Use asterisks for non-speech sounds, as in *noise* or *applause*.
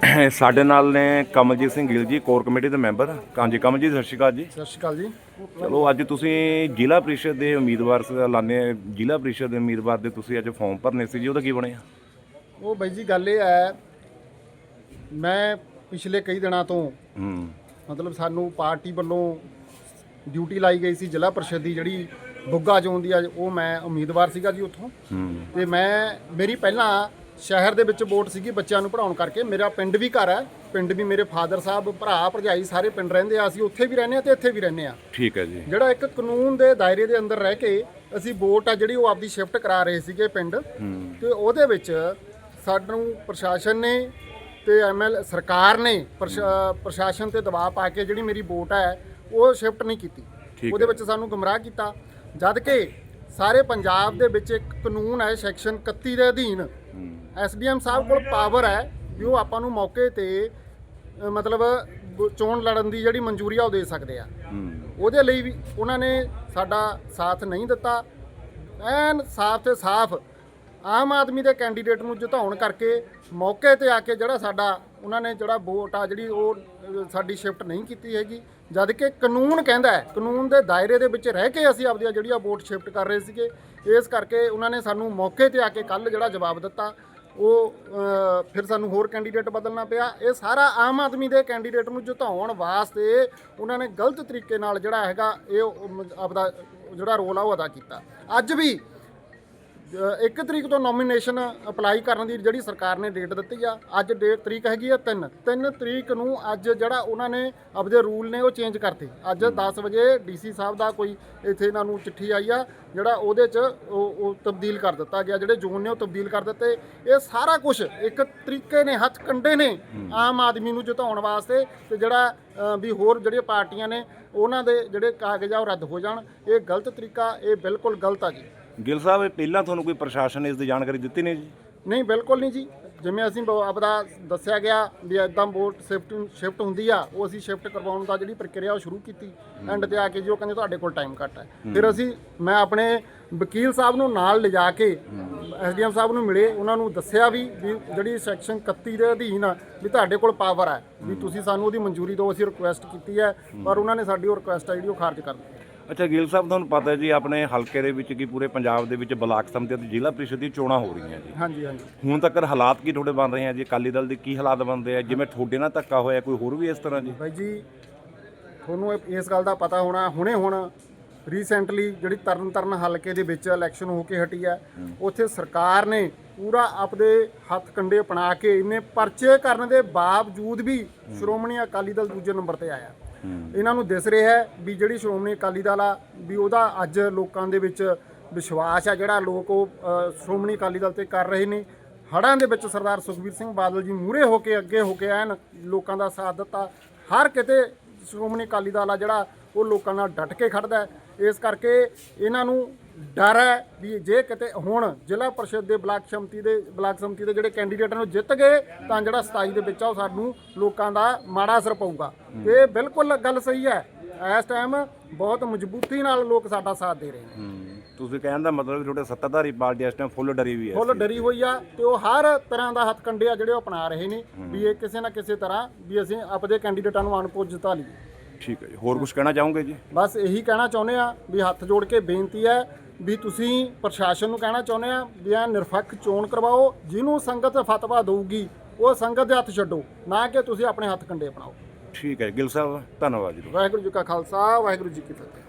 *coughs* ਸਾਡੇ ਨਾਲ ਨੇ ਕਮਲਜੀਤ ਸਿੰਘ ਗਿੱਲ ਜੀ ਕੋਰ ਕਮੇਟੀ ਦੇ ਮੈਂਬਰ। ਹਾਂਜੀ ਕਮਲਜੀਤ ਸਤਿ ਸ਼੍ਰੀ ਅਕਾਲ ਜੀ। ਸਤਿ ਸ਼੍ਰੀ ਅਕਾਲ ਜੀ। ਚਲੋ ਅੱਜ ਤੁਸੀਂ ਜ਼ਿਲ੍ਹਾ ਪ੍ਰੀਸ਼ਦ ਦੇ ਉਮੀਦਵਾਰ ਲਾਣੇ ਜ਼ਿਲ੍ਹਾ ਪ੍ਰੀਸ਼ਦ ਦੇ ਉਮੀਦਵਾਰ ਦੇ ਤੁਸੀਂ ਅੱਜ ਫਾਰਮ ਭਰਨੇ ਸੀ ਜੀ ਉਹਦਾ ਕੀ ਬਣਿਆ? ਉਹ ਬਾਈ ਜੀ ਗੱਲ ਇਹ ਹੈ ਮੈਂ ਪਿਛਲੇ ਕਈ ਦਿਨਾਂ ਤੋਂ ਹੂੰ। ਮਤਲਬ ਸਾਨੂੰ ਪਾਰਟੀ ਵੱਲੋਂ ਡਿਊਟੀ ਲਾਈ ਗਈ ਸੀ ਜ਼ਿਲ੍ਹਾ ਪ੍ਰੀਸ਼ਦ ਦੀ ਜਿਹੜੀ ਬੁੱਗਾ ਜ਼ੋਨ ਦੀ ਆ ਉਹ ਮੈਂ ਉਮੀਦਵਾਰ ਸੀਗਾ ਜੀ ਉੱਥੋਂ। ਤੇ ਮੈਂ ਮੇਰੀ ਪਹਿਲਾਂ ਸ਼ਹਿਰ ਦੇ ਵਿੱਚ ਵੋਟ ਸੀਗੀ ਬੱਚਿਆਂ ਨੂੰ ਪੜਾਉਣ ਕਰਕੇ। ਮੇਰਾ ਪਿੰਡ ਵੀ ਘਰ ਹੈ। ਪਿੰਡ ਵੀ ਮੇਰੇ ਫਾਦਰ ਸਾਹਿਬ ਭਰਾ ਭਰਜਾਈ ਸਾਰੇ ਪਿੰਡ ਰਹਿੰਦੇ ਆ। ਅਸੀਂ ਉੱਥੇ ਵੀ ਰਹਿੰਦੇ ਆ ਤੇ ਇੱਥੇ ਵੀ ਰਹਿੰਦੇ ਆ। ਠੀਕ ਹੈ ਜੀ। ਜਿਹੜਾ ਇੱਕ ਕਾਨੂੰਨ ਦੇ ਦਾਇਰੇ ਦੇ ਅੰਦਰ ਰਹਿ ਕੇ ਅਸੀਂ ਵੋਟ ਆ ਜਿਹੜੀ ਉਹ ਆਪਦੀ ਸ਼ਿਫਟ ਕਰਾ ਰਹੇ ਸੀਗੇ ਪਿੰਡ। ਤੇ ਉਹਦੇ ਵਿੱਚ ਸਾਨੂੰ ਪ੍ਰਸ਼ਾਸਨ ਨੇ ਤੇ ਐਮਐਲ ਸਰਕਾਰ ਨੇ ਪ੍ਰਸ਼ਾ- ਪ੍ਰਸ਼ਾਸਨ ਤੇ ਦਬਾਅ ਪਾ ਕੇ ਜਿਹੜੀ ਮੇਰੀ ਵੋਟ ਹੈ ਉਹ ਸ਼ਿਫਟ ਨਹੀਂ ਕੀਤੀ। ਉਹਦੇ। ਵਿੱਚ ਸਾਨੂੰ ਗੁੰਮਰਾਹ ਕੀਤਾ। ਜਦ ਕਿ ਸਾਰੇ ਪੰਜਾਬ ਦੇ ਵਿੱਚ ਇੱਕ ਕਾਨੂੰਨ ਹੈ ਸੈਕਸ਼ਨ 31 ਦੇ ਅਧੀਨ ਐਸਡੀਐਮ ਸਾਹਿਬ ਕੋਲ ਪਾਵਰ ਹੈ ਵੀ ਉਹ ਆਪਾਂ ਨੂੰ ਮੌਕੇ ਤੇ ਅ, ਮਤਲਬ ਚੋਣ ਲੜਨ ਦੀ ਜਿਹੜੀ ਮਨਜ਼ੂਰੀ ਆ ਉਹ ਦੇ ਸਕਦੇ ਆ। ਉਹਦੇ ਲਈ ਵੀ ਉਹਨਾਂ ਨੇ ਸਾਡਾ ਸਾਥ ਨਹੀਂ ਦਿੱਤਾ। ਐਨ ਸਾਫ਼ ਤੇ ਸਾਫ਼ ਆਮ ਆਦਮੀ ਦੇ ਕੈਂਡੀਡੇਟ ਨੂੰ ਜਿਤਾਉਣ ਕਰਕੇ ਮੌਕੇ ਤੇ ਆ ਕੇ ਜਿਹੜਾ ਸਾਡਾ ਉਹਨਾਂ ਨੇ ਜਿਹੜਾ ਵੋਟ ਆ ਜਿਹੜੀ ਉਹ ਅ, ਸਾਡੀ ਸ਼ਿਫਟ ਨਹੀਂ ਕੀਤੀ ਹੈਗੀ। ਜਦ ਕਿ ਕਾਨੂੰਨ ਕਹਿੰਦਾ ਹੈ ਕਾਨੂੰਨ ਦੇ ਦਾਇਰੇ ਦੇ ਵਿੱਚ ਰਹਿ ਕੇ ਅਸੀਂ ਆਪਦੀਆਂ ਜਿਹੜੀਆਂ ਵੋਟ ਸ਼ਿਫਟ ਕਰ ਰਹੇ ਸੀਗੇ ਇਸ ਕਰਕੇ ਉਹਨਾਂ ਨੇ ਸਾਨੂੰ ਮੌਕੇ ਤੇ ਆ ਕੇ ਕੱਲ ਜਿਹੜਾ ਜਵਾਬ ਦਿੱਤਾ। ਉਹ ਫਿਰ ਸਾਨੂੰ ਹੋਰ ਕੈਂਡੀਡੇਟ ਬਦਲਣਾ ਪਿਆ। ਇਹ ਸਾਰਾ ਆਮ ਆਦਮੀ ਦੇ ਕੈਂਡੀਡੇਟ ਨੂੰ ਜਿਤਾਉਣ ਵਾਸਤੇ ਉਹਨਾਂ ਨੇ ਗਲਤ ਤਰੀਕੇ ਨਾਲ ਜਿਹੜਾ ਹੈਗਾ, ਇਹ ਆਪਦਾ, ਜਿਹੜਾ ਰੋਲ ਆ ਉਹ ਅਦਾ ਕੀਤਾ। ਅੱਜ ਵੀ ਇੱਕ ਤਰੀਕ ਤੋਂ ਨੋਮੀਨੇਸ਼ਨ ਅਪਲਾਈ ਕਰਨ ਦੀ ਜਿਹੜੀ ਸਰਕਾਰ ਨੇ ਡੇਟ ਦਿੱਤੀ ਆ ਅੱਜ ਡੇਟ ਤਰੀਕ ਹੈਗੀ ਆ 3 3 ਤਰੀਕ ਨੂੰ ਅੱਜ ਜਿਹੜਾ ਉਹਨਾਂ ਨੇ ਆਪਦੇ ਰੂਲ ਨੇ ਉਹ ਚੇਂਜ ਕਰਤੇ। ਅੱਜ 10 ਵਜੇ ਡੀਸੀ ਸਾਹਿਬ ਦਾ ਕੋਈ ਇੱਥੇ ਇਹਨਾਂ ਨੂੰ ਚਿੱਠੀ ਆਈ ਆ ਜਿਹੜਾ ਉਹਦੇ 'ਚ ਉਹ ਤਬਦੀਲ ਕਰ ਦਿੱਤਾ ਗਿਆ ਜਿਹੜੇ ਜ਼ੋਨ ਨੇ ਉਹ ਤਬਦੀਲ ਕਰ ਦਿੱਤੇ। ਇਹ ਸਾਰਾ ਕੁਝ ਇੱਕ ਤਰੀਕੇ ਨੇ ਹੱਥ ਕੰਡੇ ਨੇ ਆਮ ਆਦਮੀ ਨੂੰ ਜਿਤਾਉਣ ਵਾਸਤੇ ਤੇ ਜਿਹੜਾ ਵੀ ਹੋਰ ਜਿਹੜੀਆਂ ਪਾਰਟੀਆਂ ਨੇ ਉਹਨਾਂ ਦੇ ਜਿਹੜੇ ਕਾਗਜ਼ ਆ ਉਹ ਰੱਦ ਹੋ ਜਾਣ। ਇਹ ਗਲਤ ਤਰੀਕਾ ਇਹ ਬਿਲਕੁਲ ਗਲਤ ਆ ਜੀ। ਗਿੱਲ ਸਾਹਿਬ ਇਹ ਪਹਿਲਾਂ ਤੁਹਾਨੂੰ ਕੋਈ ਪ੍ਰਸ਼ਾਸਨ ਨੇ ਇਸ ਦੀ ਜਾਣਕਾਰੀ ਦਿੱਤੀ ਨਹੀਂ ਜੀ? ਨਹੀਂ ਬਿਲਕੁਲ ਨਹੀਂ ਜੀ। ਜਿਵੇਂ ਅਸੀਂ ਬ- ਆਪਦਾ ਦੱਸਿਆ ਗਿਆ ਵੀ ਇਦਾਂ ਵੋਟ ਸ਼ਿਫਟ ਸ਼ਿਫਟ ਹੁੰਦੀ ਆ ਉਹ ਅਸੀਂ ਸ਼ਿਫਟ ਕਰਵਾਉਣ ਦਾ ਜਿਹੜੀ ਪ੍ਰਕਿਰਿਆ ਉਹ ਸ਼ੁਰੂ ਕੀਤੀ। ਐਂਡ ਤੇ ਆ ਕੇ ਜੀ ਉਹ ਕਹਿੰਦੇ ਤੁਹਾਡੇ ਕੋਲ ਟਾਈਮ ਘੱਟ ਹੈ। ਫਿਰ ਅਸੀਂ ਮੈਂ ਆਪਣੇ ਵਕੀਲ ਸਾਹਿਬ ਨੂੰ ਨਾਲ ਲਿਜਾ ਕੇ ਐਸਡੀਐਮ ਸਾਹਿਬ ਨੂੰ ਮਿਲੇ ਉਹਨਾਂ ਨੂੰ ਦੱਸਿਆ ਵੀ ਵੀ ਜਿਹੜੀ ਸੈਕਸ਼ਨ 31 ਦੇ ਅਧੀਨ ਆ, ਵੀ ਤੁਹਾਡੇ ਕੋਲ ਪਾਵਰ ਹੈ ਵੀ ਤੁਸੀਂ ਸਾਨੂੰ ਉਹਦੀ ਮਨਜ਼ੂਰੀ ਦਿਓ ਅਸੀਂ ਰਿਕੁਐਸਟ ਕੀਤੀ ਹੈ ਪਰ ਉਹਨਾਂ ਨੇ ਸਾਡੀ ਉਹ ਰਿਕੁਐਸਟ ਆ ਜਿਹੜੀ ਉਹ ਖਾਰਜ ਕਰ ਦਿੱਤੀ। ਅੱਛਾ ਗਿੱਲ ਸਾਹਿਬ ਤੁਹਾਨੂੰ ਪਤਾ ਹੈ ਜੀ ਆਪਣੇ ਹਲਕੇ ਦੇ ਵਿੱਚ ਕੀ ਪੂਰੇ ਪੰਜਾਬ ਦੇ ਵਿੱਚ ਬਲਾਕ ਸੰਮਤੀ ਅਤੇ ਜ਼ਿਲ੍ਹਾ ਪ੍ਰੀਸ਼ਦ ਦੀ ਚੋਣਾਂ ਹੋ ਰਹੀਆਂ ਜੀ। ਹਾਂਜੀ ਹਾਂਜੀ। ਹੁਣ ਤੱਕ ਹਾਲਾਤ ਕੀ ਤੁਹਾਡੇ ਬਣ ਰਹੇ ਆ ਜੀ? ਅਕਾਲੀ ਦਲ ਦੇ ਕੀ ਹਾਲਾਤ ਬਣਦੇ ਆ? ਜਿਵੇਂ ਤੁਹਾਡੇ ਨਾਲ ਧੱਕਾ ਹੋਇਆ ਕੋਈ ਹੋਰ ਵੀ ਇਸ ਤਰ੍ਹਾਂ ਜੀ? ਬਾਈ ਜੀ ਤੁਹਾਨੂੰ ਇਹ- ਇਸ ਗੱਲ ਦਾ ਪਤਾ ਹੋਣਾ ਹੁਣੇ ਹੁਣ ਰੀਸੈਂਟਲੀ ਜਿਹੜੀ ਤਰਨਤਾਰਨ ਹਲਕੇ ਦੇ ਵਿੱਚ ਇਲੈਕਸ਼ਨ ਹੋ ਕੇ ਹਟੀ ਹੈ। ਉੱਥੇ ਸਰਕਾਰ ਨੇ ਪੂਰਾ ਆਪਦੇ ਹੱਥ ਕੰਡੇ ਅਪਣਾ ਕੇ ਇੰਨੇ ਪਰਚੇ ਕਰਨ ਦੇ ਬਾਵਜੂਦ ਵੀ ਸ਼੍ਰੋਮਣੀ ਅਕਾਲੀ ਦਲ ਦੂਜੇ ਨੰਬਰ ਤੇ ਆਇਆ। ਇਹਨਾਂ ਨੂੰ ਦਿਸ ਰਿਹਾ ਹੈ ਵੀ ਜਿਹੜੀ ਸ਼੍ਰੋਮਣੀ ਅਕਾਲੀ ਦਲ ਆ, ਵੀ ਉਹਦਾ ਅੱਜ ਲੋਕਾਂ ਦੇ ਵਿੱਚ ਵਿਸ਼ਵਾਸ ਆ, ਜਿਹੜਾ ਲੋਕ ਉਹ ਸ਼੍ਰੋਮਣੀ ਅਕਾਲੀ ਦਲ ਤੇ ਕਰ ਰਹੇ ਨੇ। ਹੜ੍ਹਾਂ ਦੇ ਵਿੱਚ ਸਰਦਾਰ ਸੁਖਬੀਰ ਸਿੰਘ ਬਾਦਲ ਜੀ ਮੂਹਰੇ ਹੋ ਕੇ ਅੱਗੇ ਹੋ ਕੇ ਐਨ ਲੋਕਾਂ ਦਾ ਸਾਥ ਦਿੱਤਾ। ਹਰ ਕਿਤੇ ਸ਼੍ਰੋਮਣੀ ਅਕਾਲੀ ਦਲ ਆ ਜਿਹੜਾ ਉਹ ਲੋਕਾਂ ਨਾਲ ਡਟ ਕੇ ਖੜਦਾ ਇਸ ਕਰਕੇ ਇਹਨਾਂ ਨੂੰ ਡਰ ਹੈ ਵੀ ਜੇ ਕਿਤੇ ਹੁਣ ਜ਼ਿਲ੍ਹਾ ਪਰਿਸ਼ਦ ਦੇ ਬਲਾਕ ਸੰਮਤੀ ਦੇ ਬਲਾਕ ਸੰਮਤੀ ਦੇ ਜਿਹੜੇ ਕੈਂਡੀਡੇਟ ਨੂੰ ਜਿੱਤ ਗਏ ਤਾਂ ਜਿਹੜਾ 27 ਦੇ ਵਿੱਚ ਆ ਉਹ ਸਾਨੂੰ ਲੋਕਾਂ ਦਾ ਮਾੜਾ ਅਸਰ ਪਊਗਾ। ਇਹ ਬਿਲਕੁਲ ਗੱਲ ਸਹੀ ਹੈ। ਇਸ ਟਾਈਮ ਬਹੁਤ ਮਜ਼ਬੂਤੀ ਨਾਲ ਲੋਕ ਸਾਡਾ ਸਾਥ ਦੇ ਰਹੇ ਨੇ। ਤੁਸੀਂ ਕਹਿਣ ਦਾ ਮਤਲਬ ਤੁਹਾਡੇ ਸੱਤਾਧਾਰੀ ਪਾਰਟੀ ਇਸ ਟਾਈਮ ਫੁੱਲ ਡਰੀ ਵੀ ਹੈ। ਫੁੱਲ ਡਰੀ ਹੋਈ ਆ ਤੇ ਉਹ ਹਰ ਤਰ੍ਹਾਂ ਦਾ ਹੱਥ ਕੰਡੇ ਆ ਜਿਹੜੇ ਉਹ ਅਪਣਾ ਰਹੇ ਨੇ ਵੀ ਇਹ ਕਿਸੇ ਨਾ ਕਿਸੇ ਤਰ੍ਹਾਂ ਵੀ ਅਸੀਂ ਆਪਦੇ ਕੈਂਡੀਡੇਟਾਂ ਨੂੰ ਅਣਪੁੱਜ ਜਿਤਾ ਲਈਏ ਠੀਕ ਹੈ ਜੀ। ਹੋਰ ਕੁਝ ਕਹਿਣਾ ਚਾਹੋਗੇ ਜੀ? ਬਸ ਇਹੀ ਕਹਿਣਾ ਚਾਹੁੰਦੇ ਆ ਵੀ ਹੱਥ ਜੋੜ ਕੇ ਬੇਨਤੀ ਹੈ ਵੀ ਤੁਸੀਂ ਪ੍ਰਸ਼ਾਸਨ ਨੂੰ ਕਹਿਣਾ ਚਾਹੁੰਦੇ ਆ ਵੀ ਇਹ ਨਿਰਪੱਖ ਚੋਣ ਕਰਵਾਓ ਜਿਹਨੂੰ ਸੰਗਤ ਫਤਵਾ ਦੇਊਗੀ ਉਹ ਸੰਗਤ ਦੇ ਹੱਥ ਛੱਡੋ ਨਾ ਕਿ ਤੁਸੀਂ ਆਪਣੇ ਹੱਥ ਕੰਡੇ ਅਪਣਾਓ। ਠੀਕ ਹੈ ਗਿੱਲ ਸਾਹਿਬ ਧੰਨਵਾਦ ਜੀ। ਵਾਹਿਗੁਰੂ ਜੀ ਕਾ ਖਾਲਸਾ ਵਾਹਿਗੁਰੂ ਜੀ ਕੀ ਫਤਿਹ।